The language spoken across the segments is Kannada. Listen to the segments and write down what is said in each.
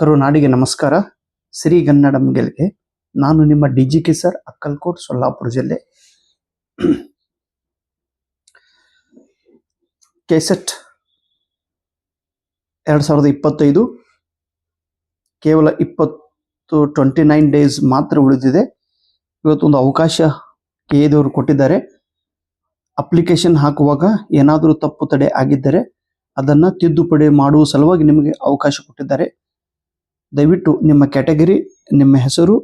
ಕರುನಾಡಿಗೆ ನಮಸ್ಕಾರ. ಸಿರಿಗನ್ನಡಂ ಗೆಲ್ಗೆ. ನಾನು ನಿಮ್ಮ D G K sir, Akkalkot, Solapur ಜಿಲ್ಲೆ. ಕೆಸೆಟ್ ಎರಡು ಸಾವಿರದ ಇಪ್ಪತ್ತೈದು. ಕೇವಲ ಇಪ್ಪತ್ತು ಟ್ವೆಂಟಿ ನೈನ್ ಡೇಸ್ ಮಾತ್ರ ಉಳಿದಿದೆ. ಇವತ್ತೊಂದು ಅವಕಾಶ ಕೆ ಎದವರು ಕೊಟ್ಟಿದ್ದಾರೆ. ಅಪ್ಲಿಕೇಶನ್ ಹಾಕುವಾಗ ಏನಾದರೂ ತಪ್ಪು ತಡೆ ಆಗಿದ್ದರೆ ಅದನ್ನು ತಿದ್ದುಪಡಿ ಮಾಡುವ ಸಲುವಾಗಿ ನಿಮಗೆ ಅವಕಾಶ ಕೊಟ್ಟಿದ್ದಾರೆ. ದಯವಿಟ್ಟು ನಿಮ್ಮ ಕ್ಯಾಟಗರಿ, ನಿಮ್ಮ ಹೆಸರು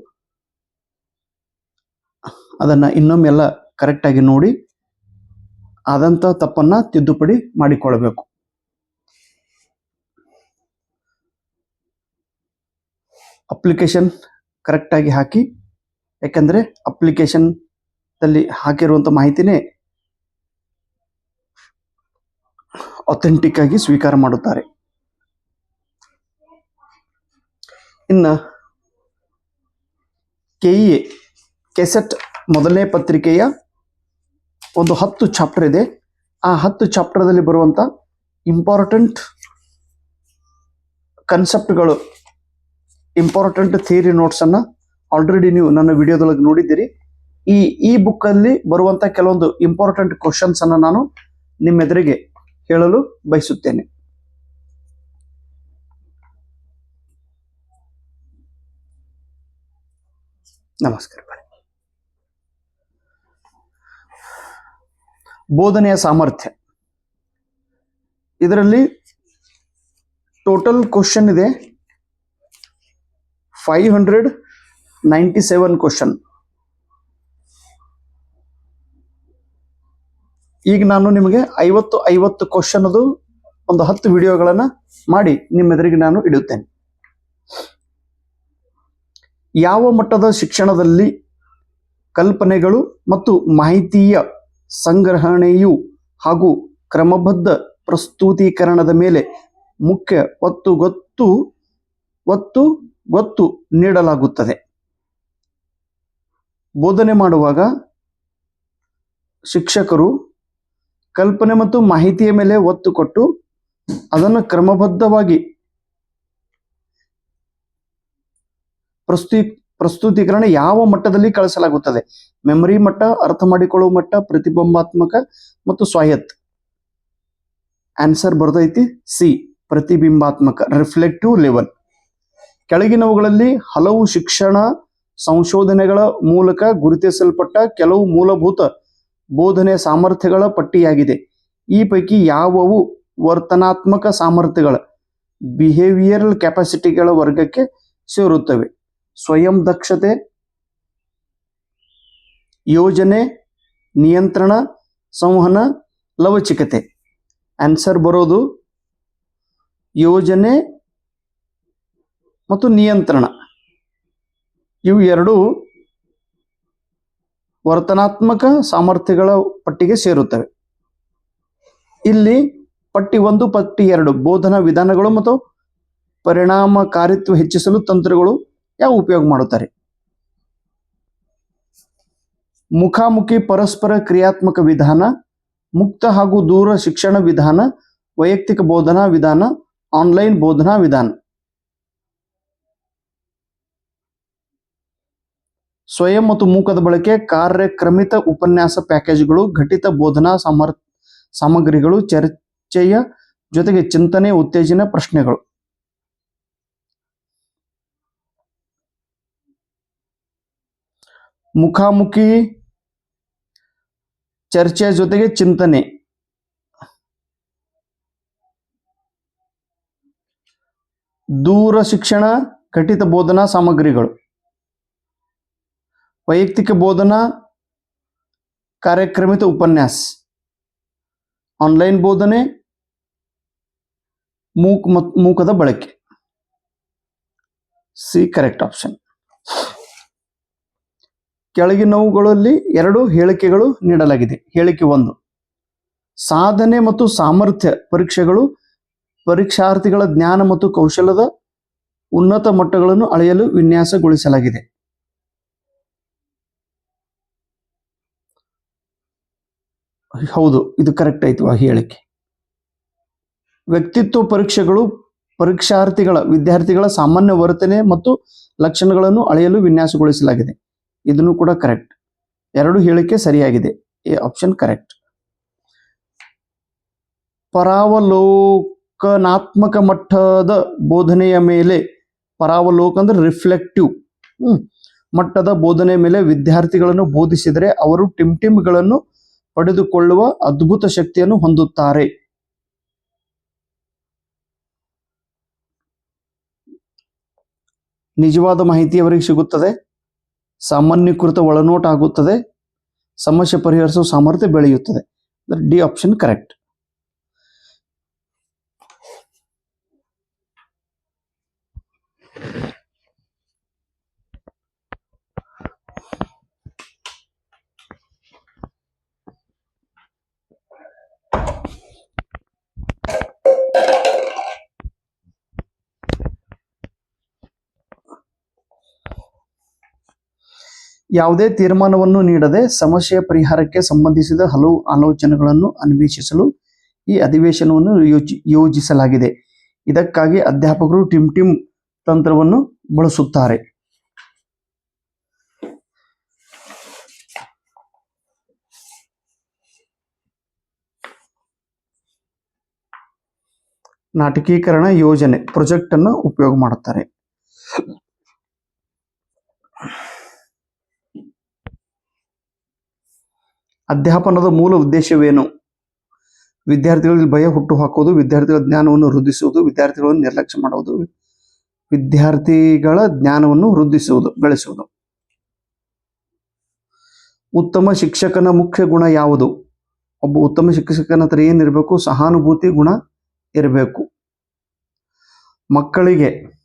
ಅದನ್ನು ಇನ್ನೊಮ್ಮೆಲ್ಲ ಕರೆಕ್ಟಾಗಿ ನೋಡಿ ಆದಂಥ ತಪ್ಪನ್ನು ತಿದ್ದುಪಡಿ ಮಾಡಿಕೊಳ್ಳಬೇಕು. ಅಪ್ಲಿಕೇಶನ್ ಕರೆಕ್ಟಾಗಿ ಹಾಕಿ, ಯಾಕಂದರೆ ಅಪ್ಲಿಕೇಶನ್ದಲ್ಲಿ ಹಾಕಿರುವಂಥ ಮಾಹಿತಿನೇ ಅಥೆಂಟಿಕ್ ಆಗಿ ಸ್ವೀಕಾರ ಮಾಡುತ್ತಾರೆ. ಇನ್ನು ಕೆ ಇ ಎ ಕೆಸೆಟ್ ಮೊದಲನೇ ಪತ್ರಿಕೆಯ ಒಂದು ಹತ್ತು ಚಾಪ್ಟರ್ ಇದೆ. ಆ ಹತ್ತು ಚಾಪ್ಟರ್ದಲ್ಲಿ ಬರುವಂಥ ಇಂಪಾರ್ಟೆಂಟ್ ಕನ್ಸೆಪ್ಟ್ಗಳು ಇಂಪಾರ್ಟೆಂಟ್ ಥಿಯರಿ ನೋಟ್ಸನ್ನು ಆಲ್ರೆಡಿ ನೀವು ನನ್ನ ವಿಡಿಯೋದೊಳಗೆ ನೋಡಿದ್ದೀರಿ. ಈ ಈ ಬುಕ್ಕಲ್ಲಿ ಬರುವಂಥ ಕೆಲವೊಂದು ಇಂಪಾರ್ಟೆಂಟ್ ಕ್ವಶನ್ಸನ್ನು ನಾನು ನಿಮ್ಮೆದುರಿಗೆ ಹೇಳಲು ಬಯಸುತ್ತೇನೆ. ನಮಸ್ಕಾರ ಬೋಧನೆಯ ಸಾಮರ್ಥ್ಯ. ಇದರಲ್ಲಿ ಟೋಟಲ್ ಕ್ವಶನ್ ಇದೆ. Five hundred ninety seven question ಈಗ ನಾನು ನಿಮಗೆ ಐವತ್ತು ಐವತ್ತು ಕ್ವಶನ್ ಅದು ಒಂದು ಹತ್ತು ವಿಡಿಯೋಗಳನ್ನು ಮಾಡಿ ನಿಮ್ಮೆದುರಿಗೆ ನಾನು ಇಡುತ್ತೇನೆ. ಯಾವ ಮಟ್ಟದ ಶಿಕ್ಷಣದಲ್ಲಿ ಕಲ್ಪನೆಗಳು ಮತ್ತು ಮಾಹಿತಿಯ ಸಂಗ್ರಹಣೆಯು ಹಾಗೂ ಕ್ರಮಬದ್ಧ ಪ್ರಸ್ತುತೀಕರಣದ ಮೇಲೆ ಮುಖ್ಯ ಒತ್ತು ಗೊತ್ತು ಒತ್ತು ಗೊತ್ತು ನೀಡಲಾಗುತ್ತದೆ. ಬೋಧನೆ ಮಾಡುವಾಗ ಶಿಕ್ಷಕರು ಕಲ್ಪನೆ ಮತ್ತು ಮಾಹಿತಿಯ ಮೇಲೆ ಒತ್ತು ಕೊಟ್ಟು ಅದನ್ನು ಕ್ರಮಬದ್ಧವಾಗಿ ಪ್ರಸ್ತುತಿ ಪ್ರಸ್ತುತೀಕರಣ ಯಾವ ಮಟ್ಟದಲ್ಲಿ ಕಳಿಸಲಾಗುತ್ತದೆ? ಮೆಮರಿ ಮಟ್ಟ, ಅರ್ಥ ಮಾಡಿಕೊಳ್ಳುವ ಮಟ್ಟ, ಪ್ರತಿಬಿಂಬಾತ್ಮಕ ಮತ್ತು ಸ್ವಾಯತ್ ಆನ್ಸರ್ ಬರ್ದೈತಿ ಸಿ, ಪ್ರತಿಬಿಂಬಾತ್ಮಕ, ರಿಫ್ಲೆಕ್ಟಿವ್ ಲೆವೆಲ್. ಕೆಳಗಿನವುಗಳಲ್ಲಿ ಹಲವು ಶಿಕ್ಷಣ ಸಂಶೋಧನೆಗಳ ಮೂಲಕ ಗುರುತಿಸಲ್ಪಟ್ಟ ಕೆಲವು ಮೂಲಭೂತ ಬೋಧನೆ ಸಾಮರ್ಥ್ಯಗಳ ಪಟ್ಟಿಯಾಗಿದೆ. ಈ ಪೈಕಿ ಯಾವವು? ವರ್ತನಾತ್ಮಕ ಸಾಮರ್ಥ್ಯಗಳ ಬಿಹೇವಿಯರಲ್ ಕೆಪಾಸಿಟಿಗಳ ವರ್ಗಕ್ಕೆ ಸೇರುತ್ತವೆ. ಸ್ವಯಂ ದಕ್ಷತೆ, ಯೋಜನೆ, ನಿಯಂತ್ರಣ, ಸಂವಹನ, ಲವಚಿಕತೆ. ಆನ್ಸರ್ ಬರೋದು ಯೋಜನೆ ಮತ್ತು ನಿಯಂತ್ರಣ. ಇವು ಎರಡು ವರ್ತನಾತ್ಮಕ ಸಾಮರ್ಥ್ಯಗಳ ಪಟ್ಟಿಗೆ ಸೇರುತ್ತವೆ. ಇಲ್ಲಿ ಪಟ್ಟಿ ಒಂದು, ಪಟ್ಟಿ ಎರಡು ಬೋಧನಾ ವಿಧಾನಗಳು ಮತ್ತು ಪರಿಣಾಮಕಾರಿತ್ವ ಹೆಚ್ಚಿಸಲು ತಂತ್ರಗಳು ಯಾವ ಉಪಯೋಗ ಮಾಡುತ್ತಾರೆ? ಮುಖಾಮುಖಿ ಪರಸ್ಪರ ಕ್ರಿಯಾತ್ಮಕ ವಿಧಾನ, ಮುಕ್ತ ಹಾಗೂ ದೂರ ಶಿಕ್ಷಣ ವಿಧಾನ, ವೈಯಕ್ತಿಕ ಬೋಧನಾ ವಿಧಾನ, ಆನ್ಲೈನ್ ಬೋಧನಾ ವಿಧಾನ. ಸ್ವಯಂ ಮತ್ತು ಮೂಕದ ಬಳಕೆ, ಕಾರ್ಯಕ್ರಮಿತ ಉಪನ್ಯಾಸ ಪ್ಯಾಕೇಜ್ಗಳು, ಘಟಿತ ಬೋಧನಾ ಸಮರ್, ಸಾಮಗ್ರಿಗಳು, ಚರ್ಚೆಯ ಜೊತೆಗೆ ಚಿಂತನೆ, ಉತ್ತೇಜನ ಪ್ರಶ್ನೆಗಳು. ಮುಖಾಮುಖಿ ಚರ್ಚೆ ಜೊತೆಗೆ ಚಿಂತನೆ. ದೂರ ಶಿಕ್ಷಣ ಘಟಿತ ಬೋಧನಾ ಸಾಮಗ್ರಿಗಳು. ವೈಯಕ್ತಿಕ ಬೋಧನಾ ಕಾರ್ಯಕ್ರಮಿತ ಉಪನ್ಯಾಸ. ಆನ್ಲೈನ್ ಬೋಧನೆ, ಮೂಕ್ ಮೂಕದ ಬಳಕೆ. C, correct option. ಕೆಳಗಿನವುಗಳಲ್ಲಿ ಎರಡು ಹೇಳಿಕೆಗಳು ನೀಡಲಾಗಿದೆ. ಹೇಳಿಕೆ ಒಂದು, ಸಾಧನೆ ಮತ್ತು ಸಾಮರ್ಥ್ಯ ಪರೀಕ್ಷೆಗಳು ಪರೀಕ್ಷಾರ್ಥಿಗಳ ಜ್ಞಾನ ಮತ್ತು ಕೌಶಲದ ಉನ್ನತ ಮಟ್ಟಗಳನ್ನು ಅಳೆಯಲು ವಿನ್ಯಾಸಗೊಳಿಸಲಾಗಿದೆ. ಹೌದು, ಇದು ಕರೆಕ್ಟ್ ಆಯ್ತು ಆ ಹೇಳಿಕೆ. ವ್ಯಕ್ತಿತ್ವ ಪರೀಕ್ಷೆಗಳು ಪರೀಕ್ಷಾರ್ಥಿಗಳ, ವಿದ್ಯಾರ್ಥಿಗಳ ಸಾಮಾನ್ಯ ವರ್ತನೆ ಮತ್ತು ಲಕ್ಷಣಗಳನ್ನು ಅಳೆಯಲು ವಿನ್ಯಾಸಗೊಳಿಸಲಾಗಿದೆ. ಇದನ್ನು ಕೂಡ ಕರೆಕ್ಟ್ ಎರಡು ಹೇಳಿಕೆ ಸರಿಯಾಗಿದೆ. ಎ ಆಪ್ಷನ್ ಕರೆಕ್ಟ್ ಪರಾವಲೋಕನಾತ್ಮಕ ಮಟ್ಟದ ಬೋಧನೆಯ ಮೇಲೆ, ಪರಾವಲೋಕ ಅಂದ್ರೆ ರಿಫ್ಲೆಕ್ಟಿವ್ ಮಟ್ಟದ ಬೋಧನೆ ಮೇಲೆ ವಿದ್ಯಾರ್ಥಿಗಳನ್ನು ಬೋಧಿಸಿದರೆ ಅವರು ಟಿಮ್ ಟಿಮ್ಗಳನ್ನು ಪಡೆದುಕೊಳ್ಳುವ ಅದ್ಭುತ ಶಕ್ತಿಯನ್ನು ಹೊಂದುತ್ತಾರೆ. ನಿಜವಾದ ಮಾಹಿತಿ ಅವರಿಗೆ ಸಿಗುತ್ತದೆ. ಸಾಮಾನ್ಯೀಕೃತ ಒಳನೋಟ ಆಗುತ್ತದೆ. ಸಮಸ್ಯೆ ಪರಿಹರಿಸುವ ಸಾಮರ್ಥ್ಯ ಬೆಳೆಯುತ್ತದೆ. D option correct. ಯಾವುದೇ ತೀರ್ಮಾನವನ್ನು ನೀಡದೆ ಸಮಸ್ಯೆಯ ಪರಿಹಾರಕ್ಕೆ ಸಂಬಂಧಿಸಿದ ಹಲವು ಆಲೋಚನೆಗಳನ್ನು ಅನ್ವೇಷಿಸಲು ಈ ಅಧಿವೇಶನವನ್ನು ಯೋಜಿ, ಯೋಜಿಸಲಾಗಿದೆ. ಇದಕ್ಕಾಗಿ ಅಧ್ಯಾಪಕರು ಟಿಮ್ ಟಿಮ್ ತಂತ್ರವನ್ನು ಬಳಸುತ್ತಾರೆ. ನಾಟಕೀಕರಣ ಯೋಜನೆ ಪ್ರಾಜೆಕ್ಟ್ ಅನ್ನು ಉಪಯೋಗ ಮಾಡುತ್ತಾರೆ. ಅಧ್ಯಾಪನದ ಮೂಲ ಉದ್ದೇಶವೇನು? ವಿದ್ಯಾರ್ಥಿಗಳಲ್ಲಿ ಭಯ ಹುಟ್ಟು ಹಾಕೋದು ವಿದ್ಯಾರ್ಥಿಗಳ ಜ್ಞಾನವನ್ನು ವೃದ್ಧಿಸುವುದು, ವಿದ್ಯಾರ್ಥಿಗಳನ್ನು ನಿರ್ಲಕ್ಷ್ಯ ಮಾಡುವುದು, ವಿದ್ಯಾರ್ಥಿಗಳ ಜ್ಞಾನವನ್ನು ವೃದ್ಧಿಸುವುದು, ಬೆಳೆಸುವುದು. ಉತ್ತಮ ಶಿಕ್ಷಕನ ಮುಖ್ಯ ಗುಣ ಯಾವುದು? ಒಬ್ಬ ಉತ್ತಮ ಶಿಕ್ಷಕನ ಹತ್ರ ಏನಿರಬೇಕು ಸಹಾನುಭೂತಿ ಗುಣ ಇರಬೇಕು. ಮಕ್ಕಳಿಗೆ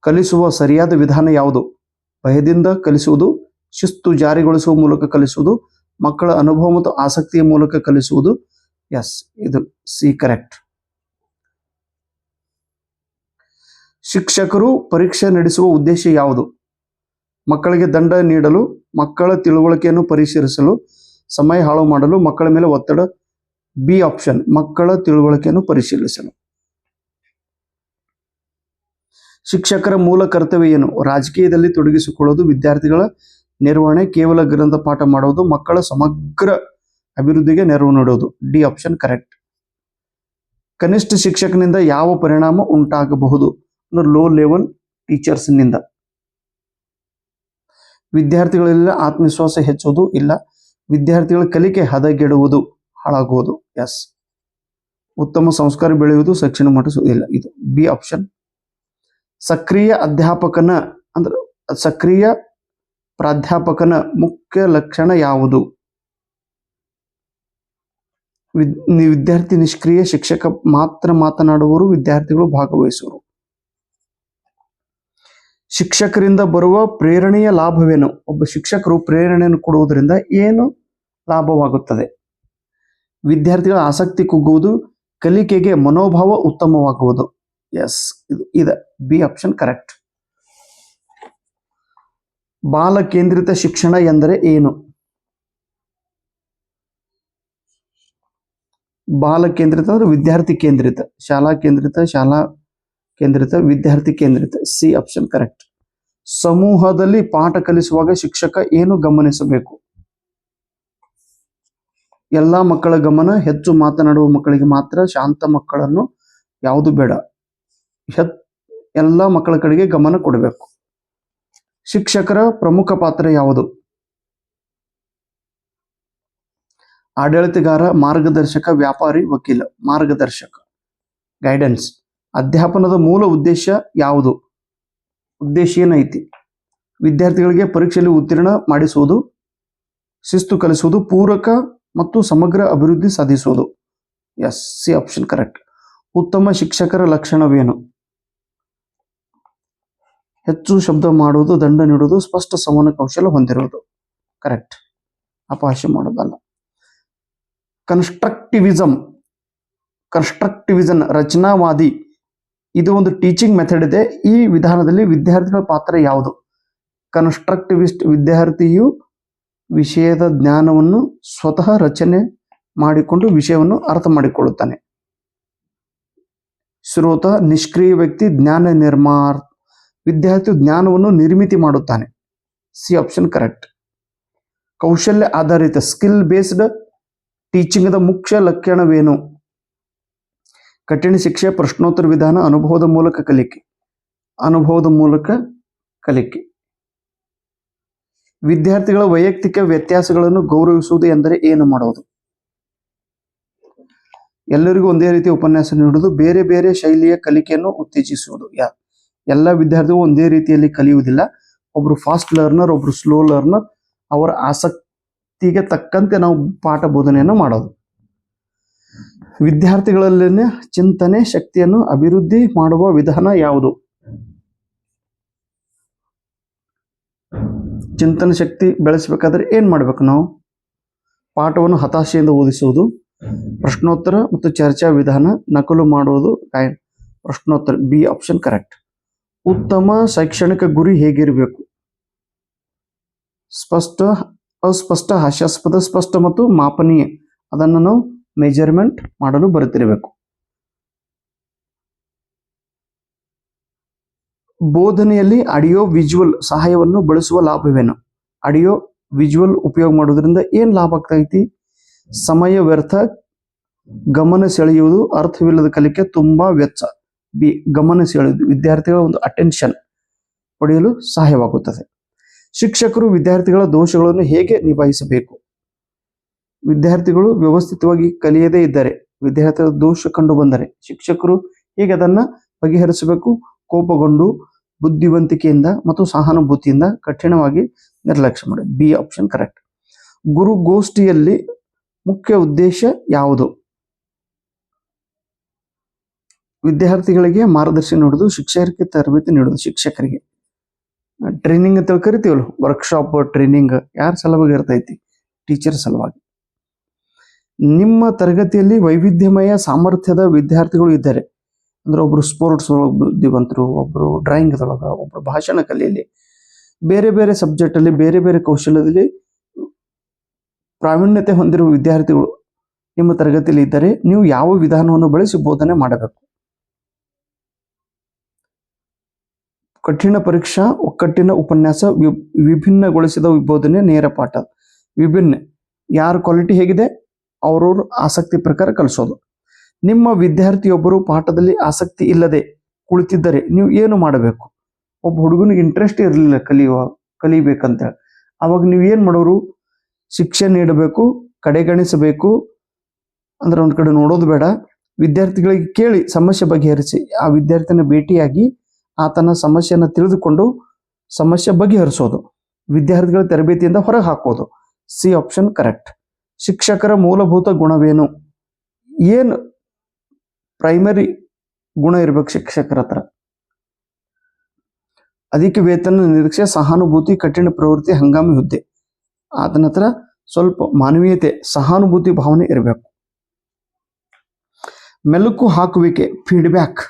ಕಲಿಸುವ ಸರಿಯಾದ ವಿಧಾನ ಯಾವುದು? ಭಯದಿಂದ ಕಲಿಸುವುದು ಶಿಸ್ತು ಜಾರಿಗೊಳಿಸುವ ಮೂಲಕ ಕಲಿಸುವುದು, ಮಕ್ಕಳ ಅನುಭವ ಮತ್ತು ಆಸಕ್ತಿಯ ಮೂಲಕ ಕಲಿಸುವುದು. ಎಸ್ ಇದು ಸಿ ಕರೆಕ್ಟ್ ಶಿಕ್ಷಕರು ಪರೀಕ್ಷೆ ನಡೆಸುವ ಉದ್ದೇಶ ಯಾವುದು? ಮಕ್ಕಳಿಗೆ ದಂಡ ನೀಡಲು, ಮಕ್ಕಳ ತಿಳುವಳಿಕೆಯನ್ನು ಪರಿಶೀಲಿಸಲು, ಸಮಯ ಹಾಳು ಮಾಡಲು, ಮಕ್ಕಳ ಮೇಲೆ ಒತ್ತಡ ಬಿ ಆಪ್ಷನ್ ಮಕ್ಕಳ ತಿಳುವಳಿಕೆಯನ್ನು ಪರಿಶೀಲಿಸಲು. ಶಿಕ್ಷಕರ ಮೂಲ ಕರ್ತವ್ಯ ಏನು? ರಾಜಕೀಯದಲ್ಲಿ ತೊಡಗಿಸಿಕೊಳ್ಳುವುದು ವಿದ್ಯಾರ್ಥಿಗಳ ನಿರ್ವಹಣೆ, ಕೇವಲ ಗ್ರಂಥ ಪಾಠ ಮಾಡುವುದು ಮಕ್ಕಳ ಸಮಗ್ರ ಅಭಿವೃದ್ಧಿಗೆ ನೆರವು ನೀಡೋದು. D option correct. ಕನಿಷ್ಠ ಶಿಕ್ಷಕನಿಂದ ಯಾವ ಪರಿಣಾಮ ಉಂಟಾಗಬಹುದು? ಅಂದ್ರೆ ಲೋ ಲೆವೆಲ್ ಟೀಚರ್ಸ್ನಿಂದ ವಿದ್ಯಾರ್ಥಿಗಳೆಲ್ಲ ಆತ್ಮವಿಶ್ವಾಸ ಹೆಚ್ಚುವುದು ಇಲ್ಲ. ವಿದ್ಯಾರ್ಥಿಗಳ ಕಲಿಕೆ ಹದಗೆಡುವುದು, ಹಾಳಾಗುವುದು. ಎಸ್ ಉತ್ತಮ ಸಂಸ್ಕಾರ ಬೆಳೆಯುವುದು ಶಿಕ್ಷಣ ಮಟ್ಟಿಸುವುದಿಲ್ಲ ಇದು ಬಿ ಆಪ್ಷನ್. ಸಕ್ರಿಯ ಅಧ್ಯಾಪಕನ ಅಂದ್ರೆ ಸಕ್ರಿಯ ಪ್ರಾಧ್ಯಾಪಕನ ಮುಖ್ಯ ಲಕ್ಷಣ ಯಾವುದು? ವಿದ್- ವಿದ್ಯಾರ್ಥಿ ನಿಷ್ಕ್ರಿಯ ಶಿಕ್ಷಕ ಮಾತ್ರ ಮಾತನಾಡುವರು ವಿದ್ಯಾರ್ಥಿಗಳು ಭಾಗವಹಿಸುವರು. ಶಿಕ್ಷಕರಿಂದ ಬರುವ ಪ್ರೇರಣೆಯ ಲಾಭವೇನು? ಒಬ್ಬ ಶಿಕ್ಷಕರು ಪ್ರೇರಣೆಯನ್ನು ಕೊಡುವುದರಿಂದ ಏನು ಲಾಭವಾಗುತ್ತದೆ? ವಿದ್ಯಾರ್ಥಿಗಳ ಆಸಕ್ತಿ ಕುಗ್ಗುವುದು, ಕಲಿಕೆಗೆ ಮನೋಭಾವ ಉತ್ತಮವಾಗುವುದು. ಎಸ್, ಇದು, ಇದೆ, ಬಿ, ಆಪ್ಷನ್ ಕರೆಕ್ಟ್. ಬಾಲ ಕೇಂದ್ರಿತ ಶಿಕ್ಷಣ ಎಂದರೆ ಏನು? ಬಾಲ ಕೇಂದ್ರಿತ ಅಂದ್ರೆ ವಿದ್ಯಾರ್ಥಿ ಕೇಂದ್ರಿತ. ಶಾಲಾ ಕೇಂದ್ರಿತ ಶಾಲಾ ಕೇಂದ್ರಿತ, ವಿದ್ಯಾರ್ಥಿ ಕೇಂದ್ರಿತ. ಸಿ ಆಪ್ಷನ್ ಕರೆಕ್ಟ್ ಸಮೂಹದಲ್ಲಿ ಪಾಠ ಕಲಿಸುವಾಗ ಶಿಕ್ಷಕ ಏನು ಗಮನಿಸಬೇಕು? ಎಲ್ಲ ಮಕ್ಕಳ ಗಮನ, ಹೆಚ್ಚು ಮಾತನಾಡುವ ಮಕ್ಕಳಿಗೆ ಮಾತ್ರ ಶಾಂತ ಮಕ್ಕಳನ್ನು ಯಾವುದು ಬೇಡ. ಎಲ್ಲ ಮಕ್ಕಳ ಕಡೆಗೆ ಗಮನ ಕೊಡಬೇಕು. ಶಿಕ್ಷಕರ ಪ್ರಮುಖ ಪಾತ್ರ ಯಾವುದು? ಆಡಳಿತಗಾರ, ಮಾರ್ಗದರ್ಶಕ, ವ್ಯಾಪಾರಿ, ವಕೀಲ. ಮಾರ್ಗದರ್ಶಕ. ಗೈಡೆನ್ಸ್ ಅಧ್ಯಾಪನದ ಮೂಲ ಉದ್ದೇಶ ಯಾವುದು? ಉದ್ದೇಶ ಏನೈತಿ? ವಿದ್ಯಾರ್ಥಿಗಳಿಗೆ ಪರೀಕ್ಷೆಯಲ್ಲಿ ಉತ್ತೀರ್ಣ ಮಾಡಿಸುವುದು, ಶಿಸ್ತು ಕಲಿಸುವುದು, ಪೂರಕ ಮತ್ತು ಸಮಗ್ರ ಅಭಿವೃದ್ಧಿ ಸಾಧಿಸುವುದು. ಎಸ್ ಸಿ ಆಪ್ಷನ್ ಕರೆಕ್ಟ್ ಉತ್ತಮ ಶಿಕ್ಷಕರ ಲಕ್ಷಣವೇನು? ಹೆಚ್ಚು ಶಬ್ದ ಮಾಡುವುದು, ದಂಡ ನೀಡುವುದು, ಸ್ಪಷ್ಟ ಸಂವಹನ ಕೌಶಲ್ಯ ಹೊಂದಿರುವುದು. ಕರೆಕ್ಟ್ ಅಪಹಾಸ್ಯ ಮಾಡೋದಲ್ಲ. ಕನ್ಸ್ಟ್ರಕ್ಟಿವಿಸಮ್ ಕನ್ಸ್ಟ್ರಕ್ಟಿವಿಸಮ್ ರಚನಾವಾದಿ. ಇದು ಒಂದು ಟೀಚಿಂಗ್ ಮೆಥಡ್ ಇದೆ. ಈ ವಿಧಾನದಲ್ಲಿ ವಿದ್ಯಾರ್ಥಿಗಳ ಪಾತ್ರ ಯಾವುದು? ಕನ್ಸ್ಟ್ರಕ್ಟಿವಿಸ್ಟ್ ವಿದ್ಯಾರ್ಥಿಯು ವಿಷಯದ ಜ್ಞಾನವನ್ನು ಸ್ವತಃ ರಚನೆ ಮಾಡಿಕೊಂಡು ವಿಷಯವನ್ನು ಅರ್ಥ ಮಾಡಿಕೊಳ್ಳುತ್ತಾನೆ. ಶ್ರೋತ, ನಿಷ್ಕ್ರಿಯ ವ್ಯಕ್ತಿ, ಜ್ಞಾನ ನಿರ್ಮಾರ್ ವಿದ್ಯಾರ್ಥಿ ಜ್ಞಾನವನ್ನು ನಿರ್ಮಿತಿ ಮಾಡುತ್ತಾನೆ. C option correct. ಕೌಶಲ್ಯ ಆಧಾರಿತ ಸ್ಕಿಲ್ ಬೇಸ್ಡ್ ಟೀಚಿಂಗ್ದ ಮುಖ್ಯ ಲಕ್ಷಣವೇನು? ಕಠಿಣ ಶಿಕ್ಷೆ, ಪ್ರಶ್ನೋತ್ತರ ವಿಧಾನ, ಅನುಭವದ ಮೂಲಕ ಕಲಿಕೆ. ಅನುಭವದ ಮೂಲಕ ಕಲಿಕೆ. ವಿದ್ಯಾರ್ಥಿಗಳ ವೈಯಕ್ತಿಕ ವ್ಯತ್ಯಾಸಗಳನ್ನು ಗೌರವಿಸುವುದು ಎಂದರೆ ಏನು ಮಾಡುವುದು ಎಲ್ಲರಿಗೂ ಒಂದೇ ರೀತಿಯ ಉಪನ್ಯಾಸ ನೀಡುವುದು, ಬೇರೆ ಬೇರೆ ಶೈಲಿಯ ಕಲಿಕೆಯನ್ನು ಉತ್ತೇಜಿಸುವುದು. ಯಾ ಎಲ್ಲ ವಿದ್ಯಾರ್ಥಿಗಳು ಒಂದೇ ರೀತಿಯಲ್ಲಿ ಕಲಿಯುವುದಿಲ್ಲ. ಒಬ್ರು ಫಾಸ್ಟ್ ಲರ್ನರ್ ಒಬ್ರು ಸ್ಲೋ ಲರ್ನರ್ ಅವರ ಆಸಕ್ತಿಗೆ ತಕ್ಕಂತೆ ನಾವು ಪಾಠ ಬೋಧನೆಯನ್ನು ಮಾಡೋದು. ವಿದ್ಯಾರ್ಥಿಗಳಲ್ಲಿನ ಚಿಂತನೆ, ಶಕ್ತಿಯನ್ನು ಅಭಿವೃದ್ಧಿ ಮಾಡುವ ವಿಧಾನ ಯಾವುದು? ಚಿಂತನ ಶಕ್ತಿ ಬೆಳೆಸಬೇಕಾದ್ರೆ ಏನು ಮಾಡ್ಬೇಕು ನಾವು? ಪಾಠವನ್ನು ಹತಾಶೆಯಿಂದ ಓದಿಸುವುದು, ಪ್ರಶ್ನೋತ್ತರ ಮತ್ತು ಚರ್ಚಾ ವಿಧಾನ ನಕಲು ಮಾಡುವುದು, ಪ್ರಶ್ನೋತ್ತರ, ಬಿ ಆಪ್ಷನ್ ಕರೆಕ್ಟ್ ಉತ್ತಮ ಶೈಕ್ಷಣಿಕ ಗುರಿ ಹೇಗಿರಬೇಕು? ಸ್ಪಷ್ಟ, ಅಸ್ಪಷ್ಟ, ಹಾಸ್ಯಾಸ್ಪದ, ಸ್ಪಷ್ಟ ಮತ್ತು ಮಾಪನೀಯ. ಅದನ್ನು ನಾವು ಮೆಜರ್ಮೆಂಟ್ ಮಾಡಲು ಬರುತ್ತಿರಬೇಕು ಬೋಧನೆಯಲ್ಲಿ ಆಡಿಯೋ ವಿಜುವಲ್ ಸಹಾಯವನ್ನು ಬಳಸುವ ಲಾಭವೇನು? ಆಡಿಯೋ ವಿಜುವಲ್ ಉಪಯೋಗ ಮಾಡೋದ್ರಿಂದ ಏನ್ ಲಾಭ ಆಗ್ತೈತಿ? ಸಮಯ ವ್ಯರ್ಥ, ಗಮನ ಸೆಳೆಯುವುದು ಅರ್ಥವಿಲ್ಲದ ಕಲಿಕೆ ತುಂಬಾ ವೆಚ್ಚ. ಬಿ ಗಮನಿಸಿ ವಿದ್ಯಾರ್ಥಿಗಳ ಒಂದು ಅಟೆನ್ಷನ್ ಪಡೆಯಲು ಸಹಾಯವಾಗುತ್ತದೆ. ಶಿಕ್ಷಕರು ವಿದ್ಯಾರ್ಥಿಗಳ ದೋಷಗಳನ್ನು ಹೇಗೆ ನಿಭಾಯಿಸಬೇಕು? ವಿದ್ಯಾರ್ಥಿಗಳು ವ್ಯವಸ್ಥಿತವಾಗಿ ಕಲಿಯದೇ ಇದ್ದರೆ, ವಿದ್ಯಾರ್ಥಿಗಳ ದೋಷ ಕಂಡು ಬಂದರೆ ಶಿಕ್ಷಕರು ಹೇಗೆ ಅದನ್ನ ಬಗೆಹರಿಸಬೇಕು? ಕೋಪಗೊಂಡು, ಬುದ್ಧಿವಂತಿಕೆಯಿಂದ ಮತ್ತು ಸಹಾನುಭೂತಿಯಿಂದ ಕಠಿಣವಾಗಿ ನಿರ್ಲಕ್ಷ್ಯ ಮಾಡಿ. ಬಿ ಆಪ್ಷನ್ ಕರೆಕ್ಟ್ ಗುರುಗೋಷ್ಠಿಯಲ್ಲಿ ಮುಖ್ಯ ಉದ್ದೇಶ ಯಾವುದು? ವಿದ್ಯಾರ್ಥಿಗಳಿಗೆ ಮಾರ್ಗದರ್ಶನ ನೀಡೋದು ಶಿಕ್ಷಕರಿಗೆ ತರಬೇತಿ ನೀಡೋದು ಶಿಕ್ಷಕರಿಗೆ. ಟ್ರೈನಿಂಗ್ ಅಂತ ಕರಿತೀವಲ್ಲ ವರ್ಕ್ಶಾಪ್ ಟ್ರೈನಿಂಗ್ ಯಾರ ಸಲುವಾಗಿ ಇರ್ತೈತಿ? ಟೀಚರ್ ಸಲುವಾಗಿ. ನಿಮ್ಮ ತರಗತಿಯಲ್ಲಿ ವೈವಿಧ್ಯಮಯ ಸಾಮರ್ಥ್ಯದ ವಿದ್ಯಾರ್ಥಿಗಳು ಇದ್ದಾರೆ. ಅಂದ್ರೆ ಒಬ್ರು ಸ್ಪೋರ್ಟ್ಸ್ ಒಳಗೆ ಬುದ್ಧಿವಂತರು, ಒಬ್ರು ಡ್ರಾಯಿಂಗ್ ಒಳಗ ಒಬ್ರು ಭಾಷಣ ಕಲೆಯಲ್ಲಿ. ಬೇರೆ ಬೇರೆ ಸಬ್ಜೆಕ್ಟ್ ಅಲ್ಲಿ, ಬೇರೆ ಬೇರೆ ಕೌಶಲ್ಯದಲ್ಲಿ ಪ್ರಾವೀಣ್ಯತೆ ಹೊಂದಿರುವ ವಿದ್ಯಾರ್ಥಿಗಳು ನಿಮ್ಮ ತರಗತಿಯಲ್ಲಿ ಇದ್ದರೆ ನೀವು ಯಾವ ವಿಧಾನವನ್ನು ಬಳಸಿ ಬೋಧನೆ ಮಾಡಬೇಕು? ಕಠಿಣ ಪರೀಕ್ಷಾ, ಒಕ್ಕಟ್ಟಿನ ಉಪನ್ಯಾಸ ವಿಭಿನ್ನಗೊಳಿಸಿದ ಬೋಧನೆ ನೇರ ಪಾಠ. ವಿಭಿನ್ನ. ಯಾರ ಕ್ವಾಲಿಟಿ ಹೇಗಿದೆ? ಅವ್ರವ್ರ ಆಸಕ್ತಿ ಪ್ರಕಾರ ಕಲಿಸೋದು. ನಿಮ್ಮ ವಿದ್ಯಾರ್ಥಿಯೊಬ್ಬರು ಪಾಠದಲ್ಲಿ ಆಸಕ್ತಿ ಇಲ್ಲದೆ ಕುಳಿತಿದ್ದರೆ ನೀವು ಏನು ಮಾಡಬೇಕು? ಒಬ್ಬ ಹುಡುಗನಿಗೆ ಇಂಟ್ರೆಸ್ಟ್ ಇರಲಿಲ್ಲ ಕಲಿಯುವ, ಕಲಿಬೇಕಂತ. ಅವಾಗ ನೀವು ಏನು ಮಾಡೋರು? ಶಿಕ್ಷೆ ನೀಡಬೇಕು, ಕಡೆಗಣಿಸಬೇಕು. ಅಂದ್ರೆ ಒಂದ್ ಕಡೆ ನೋಡೋದು ಬೇಡ. ವಿದ್ಯಾರ್ಥಿಗಳಿಗೆ ಕೇಳಿ ಸಮಸ್ಯೆ ಬಗೆಹರಿಸಿ. ಆ ವಿದ್ಯಾರ್ಥಿನ ಭೇಟಿಯಾಗಿ ಆತನ ಸಮಸ್ಯೆಯನ್ನು ತಿಳಿದುಕೊಂಡು ಸಮಸ್ಯೆ ಬಗೆಹರಿಸೋದು, ವಿದ್ಯಾರ್ಥಿಗಳ ತರಬೇತಿಯಿಂದ ಹೊರಗೆ ಹಾಕೋದು. ಸಿ ಆಪ್ಷನ್ ಕರೆಕ್ಟ್ ಶಿಕ್ಷಕರ ಮೂಲಭೂತ ಗುಣವೇನು? ಏನು ಪ್ರೈಮರಿ ಗುಣ ಇರಬೇಕು ಶಿಕ್ಷಕರ ಹತ್ರ? ಅಧಿಕ ವೇತನ ನಿರೀಕ್ಷೆ, ಸಹಾನುಭೂತಿ, ಕಠಿಣ ಪ್ರವೃತ್ತಿ, ಹಂಗಾಮಿ ಹುದ್ದೆ. ಆತನ ಹತ್ರ ಸ್ವಲ್ಪ ಮಾನವೀಯತೆ, ಸಹಾನುಭೂತಿ ಭಾವನೆ ಇರಬೇಕು. ಮೆಲುಕು ಹಾಕುವಿಕೆ ಫೀಡ್ಬ್ಯಾಕ್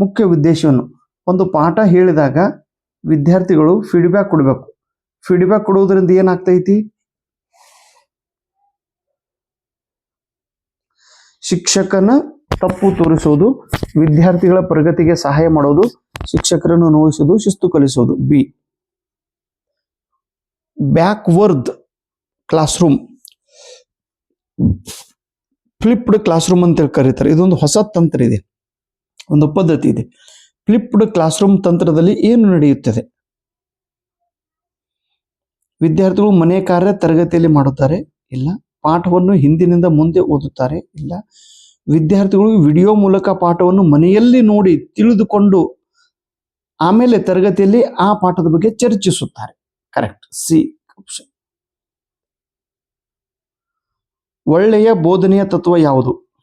ಮುಖ್ಯ ಉದ್ದೇಶವನ್ನು. ಒಂದು ಪಾಠ ಹೇಳಿದಾಗ ವಿದ್ಯಾರ್ಥಿಗಳು ಫೀಡ್ಬ್ಯಾಕ್ ಕೊಡಬೇಕು. ಫೀಡ್ಬ್ಯಾಕ್ ಕೊಡುವುದರಿಂದ ಏನಾಗ್ತೈತಿ? ಶಿಕ್ಷಕನ ತಪ್ಪು ತೋರಿಸುವುದು ವಿದ್ಯಾರ್ಥಿಗಳ ಪ್ರಗತಿಗೆ ಸಹಾಯ ಮಾಡೋದು, ಶಿಕ್ಷಕರನ್ನು ನೋಯಿಸುವುದು ಶಿಸ್ತು ಕಲಿಸುವುದು B. Backward classroom flipped classroom ಅಂತ ಕರೀತಾರೆ. ಇದೊಂದು ಹೊಸ ತಂತ್ರ ಇದೆ. ಒಂದು ಪದ್ಧತಿ ಇದೆ. ಫ್ಲಿಪ್ಡ್ ಕ್ಲಾಸ್ ರೂಮ್ ತಂತ್ರದಲ್ಲಿ ಏನು ನಡೆಯುತ್ತದೆ? ವಿದ್ಯಾರ್ಥಿಗಳು ಮನೆ ಕಾರ್ಯ ತರಗತಿಯಲ್ಲಿ ಮಾಡುತ್ತಾರೆ? ಇಲ್ಲ. ಪಾಠವನ್ನು ಹಿಂದಿನಿಂದ ಮುಂದೆ ಓದುತ್ತಾರೆ? ಇಲ್ಲ. ವಿದ್ಯಾರ್ಥಿಗಳು ವಿಡಿಯೋ ಮೂಲಕ ಪಾಠವನ್ನು ಮನೆಯಲ್ಲಿ ನೋಡಿ ತಿಳಿದುಕೊಂಡು ಆಮೇಲೆ ತರಗತಿಯಲ್ಲಿ ಆ ಪಾಠದ ಬಗ್ಗೆ ಚರ್ಚಿಸುತ್ತಾರೆ. ಕರೆಕ್ಟ್ ಸಿ ಆಪ್ಷನ್ ಒಳ್ಳೆಯ ಬೋಧನೆಯ ತತ್ವ ಯಾವುದು?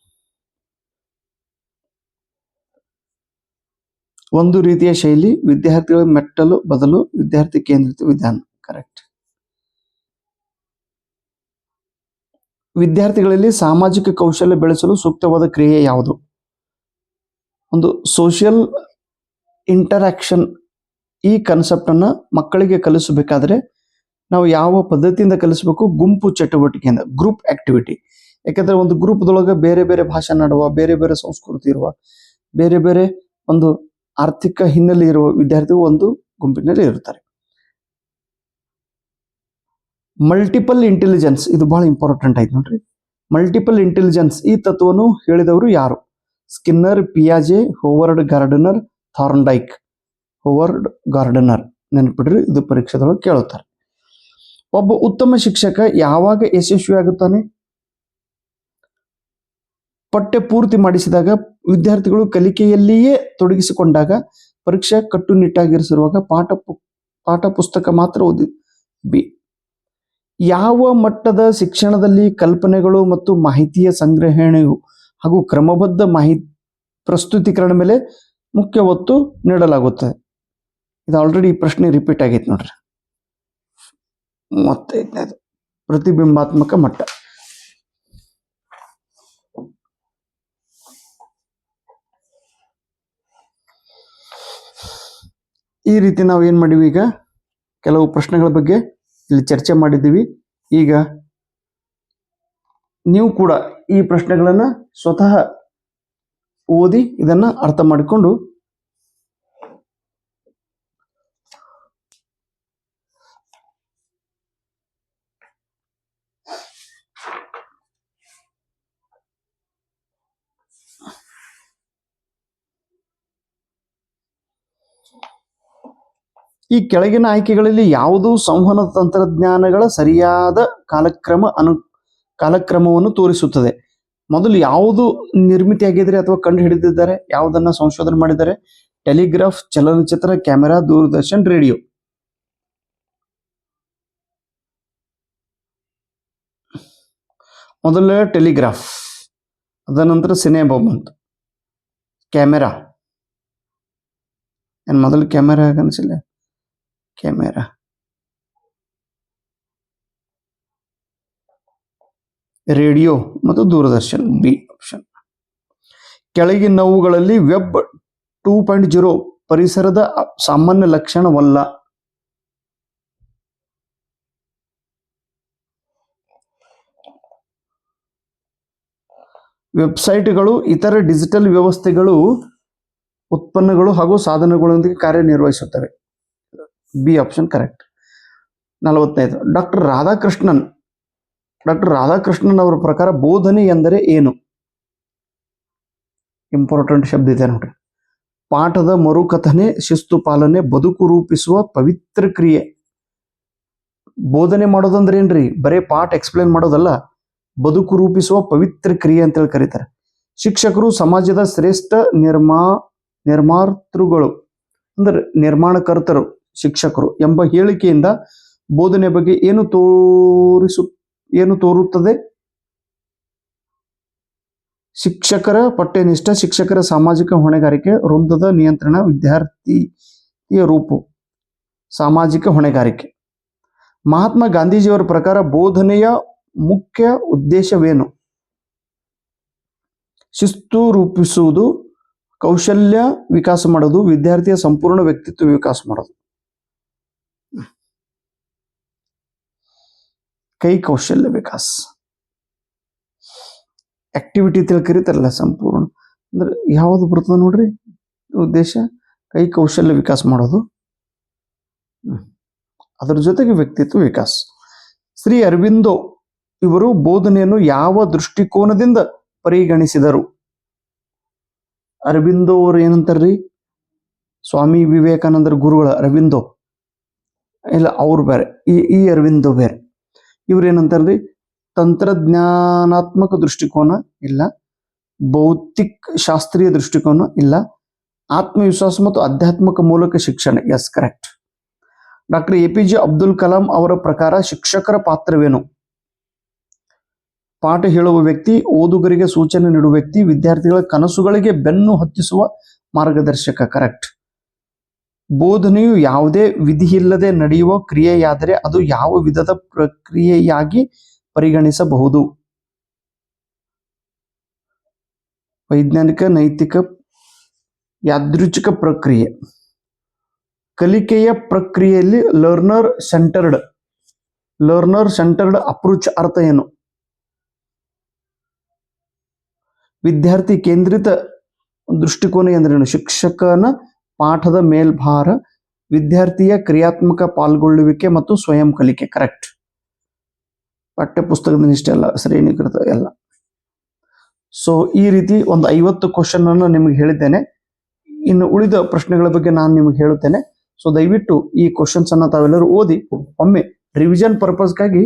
ಒಂದು ರೀತಿಯ ಶೈಲಿ, ವಿದ್ಯಾರ್ಥಿಗಳ ಮೆಟ್ಟಲು ಬದಲು ವಿದ್ಯಾರ್ಥಿ ಕೇಂದ್ರಿತ ವಿಧಾನ. ಕರೆಕ್ಟ್ ವಿದ್ಯಾರ್ಥಿಗಳಲ್ಲಿ ಸಾಮಾಜಿಕ ಕೌಶಲ್ಯ ಬೆಳೆಸಲು ಸೂಕ್ತವಾದ ಕ್ರಿಯೆ ಯಾವುದು? ಒಂದು ಸೋಷಿಯಲ್ ಇಂಟರಾಕ್ಷನ್ ಈ ಕನ್ಸೆಪ್ಟ್ ಅನ್ನ ಮಕ್ಕಳಿಗೆ ಕಲಿಸಬೇಕಾದ್ರೆ ನಾವು ಯಾವ ಪದ್ಧತಿಯಿಂದ ಕಲಿಸಬೇಕು? ಗುಂಪು ಚಟುವಟಿಕೆಯಿಂದ ಗ್ರೂಪ್ ಆಕ್ಟಿವಿಟಿ ಯಾಕಂದ್ರೆ ಒಂದು ಗ್ರೂಪ್ದೊಳಗೆ ಬೇರೆ ಬೇರೆ ಭಾಷೆ ನಾಡುವ, ಬೇರೆ ಬೇರೆ ಸಂಸ್ಕೃತಿ ಇರುವ, ಬೇರೆ ಬೇರೆ ಒಂದು ಆರ್ಥಿಕ ಹಿನ್ನೆಲೆ ಇರುವ ವಿದ್ಯಾರ್ಥಿಗಳು ಒಂದು ಗುಂಪಿನಲ್ಲಿ ಇರುತ್ತಾರೆ. ಮಲ್ಟಿಪಲ್ ಇಂಟೆಲಿಜೆನ್ಸ್ ಇದು ಬಹಳ ಇಂಪಾರ್ಟೆಂಟ್ ಆಯ್ತು ನೋಡ್ರಿ. ಮಲ್ಟಿಪಲ್ ಇಂಟೆಲಿಜೆನ್ಸ್ ಈ ತತ್ವವನ್ನು ಹೇಳಿದವರು ಯಾರು? Skinner ಪಿಯಾಜೆ Howard Gardner Thorndike Howard Gardner ನೆನಪಿಡ್ರಿ, ಇದು ಪರೀಕ್ಷೆದೊಳಗೆ ಕೇಳುತ್ತಾರೆ. ಒಬ್ಬ ಉತ್ತಮ ಶಿಕ್ಷಕ ಯಾವಾಗ ಯಶಸ್ವಿ ಆಗುತ್ತಾನೆ ಪಠ್ಯ ಪೂರ್ತಿ ಮಾಡಿಸಿದಾಗ ವಿದ್ಯಾರ್ಥಿಗಳು ಕಲಿಕೆಯಲ್ಲಿಯೇ ತೊಡಗಿಸಿಕೊಂಡಾಗ ಪರೀಕ್ಷೆ ಕಟ್ಟುನಿಟ್ಟಾಗಿರಿಸಿರುವಾಗ ಪಾಠ ಪಾಠ ಪುಸ್ತಕ ಮಾತ್ರ ಓದಿ, ಬಿ. ಯಾವ ಮಟ್ಟದ ಶಿಕ್ಷಣದಲ್ಲಿ ಕಲ್ಪನೆಗಳು ಮತ್ತು ಮಾಹಿತಿಯ ಸಂಗ್ರಹಣೆಯು ಹಾಗೂ ಕ್ರಮಬದ್ಧ ಮಾಹಿತಿ ಪ್ರಸ್ತುತೀಕರಣ ಮೇಲೆ ಮುಖ್ಯ ಒತ್ತು ನೀಡಲಾಗುತ್ತದೆ ಇದು ಆಲ್ರೆಡಿ ಈ ಪ್ರಶ್ನೆ ರಿಪೀಟ್ ಆಗೈತೆ ನೋಡ್ರಿ. ಮೂವತ್ತೈದನೇದು ಪ್ರತಿಬಿಂಬಾತ್ಮಕ ಮಟ್ಟ. ಈ ರೀತಿ ನಾವು ಏನು ಮಾಡಿವಿ ಈಗ? ಕೆಲವು ಪ್ರಶ್ನೆಗಳ ಬಗ್ಗೆ ಇಲ್ಲಿ ಚರ್ಚೆ ಮಾಡಿದ್ದೀವಿ ಈಗ ನೀವು ಕೂಡ ಈ ಪ್ರಶ್ನೆಗಳನ್ನು ಸ್ವತಃ ಓದಿ ಇದನ್ನು ಅರ್ಥ ಮಾಡಿಕೊಂಡು ಈ ಕೆಳಗಿನ ಆಯ್ಕೆಗಳಲ್ಲಿ ಯಾವುದು ಸಂವಹನ ತಂತ್ರಜ್ಞಾನಗಳ ಸರಿಯಾದ ಕಾಲಕ್ರಮ ಅನು, ಕಾಲಕ್ರಮವನ್ನು ತೋರಿಸುತ್ತದೆ. ಮೊದಲು ಯಾವುದು ನಿರ್ಮಿತಿ ಆಗಿದ್ರೆ ಅಥವಾ ಕಂಡು ಹಿಡಿದಿದ್ದಾರೆ ಯಾವುದನ್ನ ಸಂಶೋಧನೆ ಮಾಡಿದ್ದಾರೆ ಟೆಲಿಗ್ರಾಫ್, ಚಲನಚಿತ್ರ, ಕ್ಯಾಮೆರಾ, ದೂರದರ್ಶನ್, ರೇಡಿಯೋ. ಮೊದಲ ಟೆಲಿಗ್ರಾಫ್, ಅದ ನಂತರ ಸಿನಿಮಾ ಅಂತ ಕ್ಯಾಮೆರಾ. ಏನು ಮೊದಲು ಕ್ಯಾಮೆರಾ ಅನಿಸಿಲ್ಲ ಕ್ಯಾಮೆರಾ ರೇಡಿಯೋ ಮತ್ತು ದೂರದರ್ಶನ್ ಬಿ ಆಪ್ಷನ್ ಕೆಳಗಿನವುಗಳಲ್ಲಿ ವೆಬ್ ಟೂ ಪಾಯಿಂಟ್ ಜೀರೋ ಪರಿಸರದ ಸಾಮಾನ್ಯ ಲಕ್ಷಣವಲ್ಲ. ವೆಬ್ಸೈಟ್ಗಳು, ಇತರ ಡಿಜಿಟಲ್ ವ್ಯವಸ್ಥೆಗಳು, ಉತ್ಪನ್ನಗಳು ಹಾಗೂ ಸಾಧನಗಳೊಂದಿಗೆ ಕಾರ್ಯನಿರ್ವಹಿಸುತ್ತವೆ. B option correct. ನಲವತ್ತೈದು, ಡಾಕ್ಟರ್ ರಾಧಾಕೃಷ್ಣನ್ ಡಾಕ್ಟರ್ ರಾಧಾಕೃಷ್ಣನ್ ಅವರ ಪ್ರಕಾರ ಬೋಧನೆ ಎಂದರೆ ಏನು? ಇಂಪಾರ್ಟೆಂಟ್ ಶಬ್ದ ಇದೆ ನೋಡ್ರಿ. ಪಾಠದ ಮರುಕಥನೆ, ಶಿಸ್ತು ಪಾಲನೆ, ಬದುಕು ರೂಪಿಸುವ ಪವಿತ್ರ ಕ್ರಿಯೆ. ಬೋಧನೆ ಮಾಡೋದಂದ್ರೆ ಏನ್ರಿ? ಬರೇ ಪಾಠ ಎಕ್ಸ್ಪ್ಲೇನ್ ಮಾಡೋದಲ್ಲ. ಬದುಕು ರೂಪಿಸುವ ಪವಿತ್ರ ಕ್ರಿಯೆ ಅಂತೇಳಿ ಕರೀತಾರೆ. ಶಿಕ್ಷಕರು ಸಮಾಜದ ಶ್ರೇಷ್ಠ ನಿರ್ಮಾ, ನಿರ್ಮಾತೃಗಳು ಅಂದ್ರೆ ನಿರ್ಮಾಣಕರ್ತರು. ಶಿಕ್ಷಕರು ಎಂಬ ಹೇಳಿಕೆಯಿಂದ ಬೋಧನೆ ಬಗ್ಗೆ ಏನು ತೋರಿಸು, ಏನು ತೋರುತ್ತದೆ? ಶಿಕ್ಷಕರ ಪಠ್ಯನಿಷ್ಠ, ಶಿಕ್ಷಕರ ಸಾಮಾಜಿಕ ಹೊಣೆಗಾರಿಕೆ, ವೃಂದದ ನಿಯಂತ್ರಣ, ವಿದ್ಯಾರ್ಥಿಯ ರೂಪು, ಸಾಮಾಜಿಕ ಹೊಣೆಗಾರಿಕೆ. ಮಹಾತ್ಮ ಗಾಂಧೀಜಿಯವರ ಪ್ರಕಾರ ಬೋಧನೆಯ ಮುಖ್ಯ ಉದ್ದೇಶವೇನು? ಶಿಸ್ತು ರೂಪಿಸುವುದು, ಕೌಶಲ್ಯ ವಿಕಾಸ ಮಾಡೋದು ವಿದ್ಯಾರ್ಥಿಯ ಸಂಪೂರ್ಣ ವ್ಯಕ್ತಿತ್ವ ವಿಕಾಸ ಮಾಡೋದು ಕೈ ಕೌಶಲ್ಯ ವಿಕಾಸ. ಆಕ್ಟಿವಿಟಿ ಅಂತೇಳಿ ಕರೀತಾರಲ್ಲ ಸಂಪೂರ್ಣ. ಅಂದ್ರೆ ಯಾವುದು ಬರ್ತದೆ ನೋಡ್ರಿ? ಉದ್ದೇಶ, ಕೈ ಕೌಶಲ್ಯ ವಿಕಾಸ ಮಾಡೋದು. ಅದರ ಜೊತೆಗೆ ವ್ಯಕ್ತಿತ್ವ ವಿಕಾಸ. ಶ್ರೀ ಅರವಿಂದೋ ಇವರು ಬೋಧನೆಯನ್ನು ಯಾವ ದೃಷ್ಟಿಕೋನದಿಂದ ಪರಿಗಣಿಸಿದರು? ಅರವಿಂದೋ ಅವರು ಏನಂತಾರ್ರಿ? ಸ್ವಾಮಿ ವಿವೇಕಾನಂದರ ಗುರುಗಳ ಅರವಿಂದೋ. ಇಲ್ಲ, ಅವ್ರು ಬೇರೆ. ಈ ಈ ಅರವಿಂದೋ ಬೇರೆ. ಇವ್ರು ಏನಂತಾರ್ರಿ ತಂತ್ರಜ್ಞಾನಾತ್ಮಕ ದೃಷ್ಟಿಕೋನ ಇಲ್ಲ. ಭೌತಿಕ ಶಾಸ್ತ್ರೀಯ ದೃಷ್ಟಿಕೋನ ಇಲ್ಲ. ಆತ್ಮವಿಶ್ವಾಸ ಮತ್ತು ಆಧ್ಯಾತ್ಮಿಕ ಮೂಲಕ ಶಿಕ್ಷಣ. Yes correct doctor, A P J Abdul Kalam ಅವರ ಪ್ರಕಾರ ಶಿಕ್ಷಕರ ಪಾತ್ರವೇನು? ಪಾಠ ಹೇಳುವ ವ್ಯಕ್ತಿ, ಓದುಗರಿಗೆ ಸೂಚನೆ ನೀಡುವ ವ್ಯಕ್ತಿ, ವಿದ್ಯಾರ್ಥಿಗಳ ಕನಸುಗಳಿಗೆ ಬೆನ್ನು ಹತ್ತಿಸುವ ಮಾರ್ಗದರ್ಶಕ. ಕರೆಕ್ಟ್ ಬೋಧನೆಯು ಯಾವುದೇ ವಿಧಿಯಿಲ್ಲದೆ ನಡೆಯುವ ಕ್ರಿಯೆಯಾದರೆ ಅದು ಯಾವ ವಿಧದ ಪ್ರಕ್ರಿಯೆಯಾಗಿ ಪರಿಗಣಿಸಬಹುದು? ವೈಜ್ಞಾನಿಕ, ನೈತಿಕ, ಯಾದೃಚ್ಛಿಕ ಪ್ರಕ್ರಿಯೆ. ಕಲಿಕೆಯ ಪ್ರಕ್ರಿಯೆಯಲ್ಲಿ learner centred learner centred approach ಅರ್ಥ ಏನು? ವಿದ್ಯಾರ್ಥಿ ಕೇಂದ್ರಿತ ದೃಷ್ಟಿಕೋನ ಎಂದ್ರೇನು? ಶಿಕ್ಷಕನ ಪಾಠದ ಮೇಲ್ಭಾರ ವಿದ್ಯಾರ್ಥಿಯ ಕ್ರಿಯಾತ್ಮಕ ಪಾಲ್ಗೊಳ್ಳುವಿಕೆ ಮತ್ತು ಸ್ವಯಂ ಕಲಿಕೆ ಕರೆಕ್ಟ್ ಪಠ್ಯ ಮಿನಿಸ್ಟರ್ ಅಲ್ಲ, ಶ್ರೇಣೀಕೃತ ಎಲ್ಲ. ಸೊ ಈ ರೀತಿ ಒಂದು ಐವತ್ತು ಕ್ವಶನ್ ಅನ್ನು ನಿಮಗೆ ಹೇಳಿದ್ದೇನೆ. ಇನ್ನು ಉಳಿದ ಪ್ರಶ್ನೆಗಳ ಬಗ್ಗೆ ನಾನು ನಿಮಗೆ ಹೇಳುತ್ತೇನೆ. ಸೊ ದಯವಿಟ್ಟು ಈ ಕ್ವಶನ್ಸ್ ಅನ್ನ ತಾವೆಲ್ಲರೂ ಓದಿ, ಒಮ್ಮೆ ರಿವಿಷನ್ ಪರ್ಪಸ್ಗಾಗಿ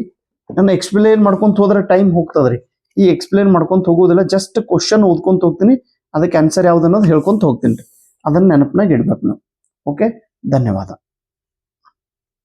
ನನ್ನ ಎಕ್ಸ್ಪ್ಲೇನ್ ಮಾಡ್ಕೊಂತ ಹೋದ್ರೆ ಟೈಮ್ ಹೋಗ್ತದ್ರಿ. ಈ ಎಕ್ಸ್ಪ್ಲೇನ್ ಮಾಡ್ಕೊಂತ ಹೋಗೋದಿಲ್ಲ ಜಸ್ಟ್ ಕ್ವಶನ್ ಓದ್ಕೊಂತ ಹೋಗ್ತೀನಿ. ಅದಕ್ಕೆ ಆನ್ಸರ್ ಯಾವ್ದು ಅನ್ನೋದು ಹೇಳ್ಕೊಂತ ಹೋಗ್ತೀನಿ. ಅದನ್ನ ನೆನಪಿನಾಗ ಇಡ್ಬೇಕು ನಾವು. ಓಕೆ ಧನ್ಯವಾದ.